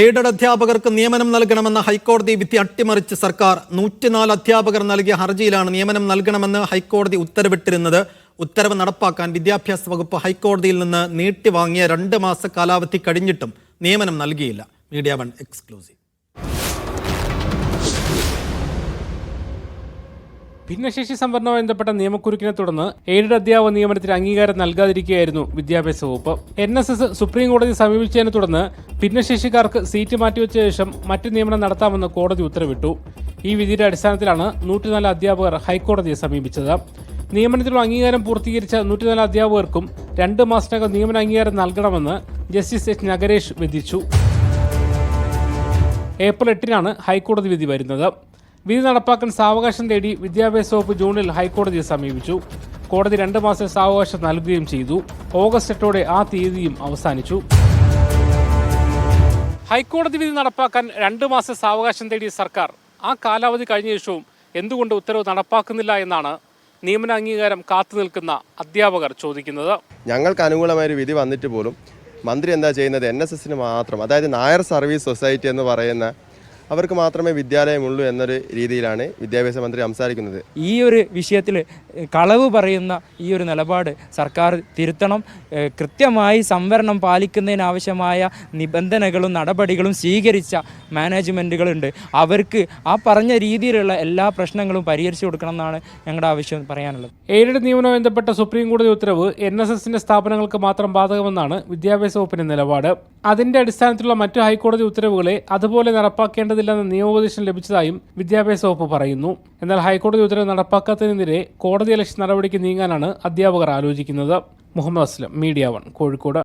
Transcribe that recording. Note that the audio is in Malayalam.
എയ്ഡഡ് അധ്യാപകർക്ക് നിയമനം നൽകണമെന്ന ഹൈക്കോടതി വിധി അട്ടിമറിച്ച് സർക്കാർ നൂറ്റിനാല് അധ്യാപകർ നൽകിയ ഹർജിയിലാണ് നിയമനം നൽകണമെന്ന് ഹൈക്കോടതി ഉത്തരവിട്ടിരുന്നത്. ഉത്തരവ് നടപ്പാക്കാൻ വിദ്യാഭ്യാസ വകുപ്പ് ഹൈക്കോടതിയിൽ നിന്ന് നീട്ടിവാങ്ങിയ രണ്ട് മാസ കാലാവധി കഴിഞ്ഞിട്ടും നിയമനം നൽകിയില്ല. Media One exclusive. ഭിന്നശേഷി സംവരണവുമായി ബന്ധപ്പെട്ട നിയമക്കുരുക്കിനെ തുടർന്ന് എയ്ഡഡ് അധ്യാപക നിയമനത്തിന് അംഗീകാരം നൽകാതിരിക്കുകയായിരുന്നു വിദ്യാഭ്യാസ വകുപ്പ്. എൻ എസ് എസ് സുപ്രീം കോടതി സമീപിച്ചതിനെ തുടർന്ന് ഭിന്നശേഷിക്കാർക്ക് സീറ്റ് മാറ്റിവെച്ച ശേഷം മറ്റു നിയമനം നടത്താമെന്ന് കോടതി ഉത്തരവിട്ടു. ഈ വിധിയുടെ അടിസ്ഥാനത്തിലാണ് നൂറ്റിനാല് അധ്യാപകർ ഹൈക്കോടതിയെ സമീപിച്ചത്. നിയമനത്തിലുള്ള അംഗീകാരം പൂർത്തീകരിച്ച നൂറ്റിനാല് അധ്യാപകർക്കും രണ്ട് മാസത്തിനകം നിയമന അംഗീകാരം നൽകണമെന്ന് ജസ്റ്റിസ് എച്ച് നഗരേഷ് വിധിച്ചു. ഏപ്രിൽ എട്ടിനാണ് ഹൈക്കോടതി വിധി വരുന്നത്. വിധി നടപ്പാക്കാൻ സാവകാശം തേടി വിദ്യാഭ്യാസ വകുപ്പ് ജൂണിൽ ഹൈക്കോടതിയെ സമീപിച്ചു. കോടതി രണ്ട് മാസം സാവകാശം നൽകുകയും ചെയ്തു. ഓഗസ്റ്റ് എട്ടോടെ ആ തീയതിയും അവസാനിച്ചു. ഹൈക്കോടതി വിധി നടപ്പാക്കാൻ രണ്ട് മാസം സാവകാശം തേടിയ സർക്കാർ ആ കാലാവധി കഴിഞ്ഞ ശേഷവും എന്തുകൊണ്ട് ഉത്തരവ് നടപ്പാക്കുന്നില്ല എന്നാണ് നിയമന അംഗീകാരം കാത്തു നിൽക്കുന്ന അധ്യാപകർ ചോദിക്കുന്നത്. ഞങ്ങൾക്ക് അനുകൂലമായ ഒരു വിധി വന്നിട്ട് പോലും മന്ത്രി എന്താ ചെയ്യുന്നത്? എൻ എസ് എസിന് മാത്രം അതായത് നായർ സർവീസ് സൊസൈറ്റി എന്ന് പറയുന്ന അവർക്ക് മാത്രമേ വിദ്യാലയമുള്ളൂ എന്നൊരു രീതിയിലാണ് വിദ്യാഭ്യാസ മന്ത്രി സംസാരിക്കുന്നത്. ഈ ഒരു വിഷയത്തിൽ കളവ് പറയുന്ന ഈ ഒരു നിലപാട് സർക്കാർ തിരുത്തണം. കൃത്യമായി സംവരണം പാലിക്കുന്നതിനാവശ്യമായ നിബന്ധനകളും നടപടികളും സ്വീകരിച്ച മാനേജ്മെന്റുകളുണ്ട് അവർക്ക് ആ പറഞ്ഞ രീതിയിലുള്ള എല്ലാ പ്രശ്നങ്ങളും പരിഹരിച്ചു കൊടുക്കണം എന്നാണ് ഞങ്ങളുടെ ആവശ്യം പറയാനുള്ളത്. എയ്ഡഡ് നിയമനവുമായി ബന്ധപ്പെട്ട സുപ്രീം കോടതി ഉത്തരവ് എൻ എസ് എസിന്റെ സ്ഥാപനങ്ങൾക്ക് മാത്രം ബാധകമെന്നാണ് വിദ്യാഭ്യാസ വകുപ്പിന്റെ നിലപാട്. അതിന്റെ അടിസ്ഥാനത്തിലുള്ള മറ്റു ഹൈക്കോടതി ഉത്തരവുകളെ അതുപോലെ നടപ്പാക്കേണ്ടതില്ലെന്ന നിയമോപദേശം ലഭിച്ചതായും വിദ്യാഭ്യാസ വകുപ്പ് പറയുന്നു. എന്നാൽ ഹൈക്കോടതി ഉത്തരവ് നടപ്പാക്കാത്തതിനെതിരെ കോടതി ലക്ഷ്യ നടപടിക്ക് നീങ്ങാനാണ് അധ്യാപകർ ആലോചിക്കുന്നത്. Muhammad Aslam Media One Kozhikode.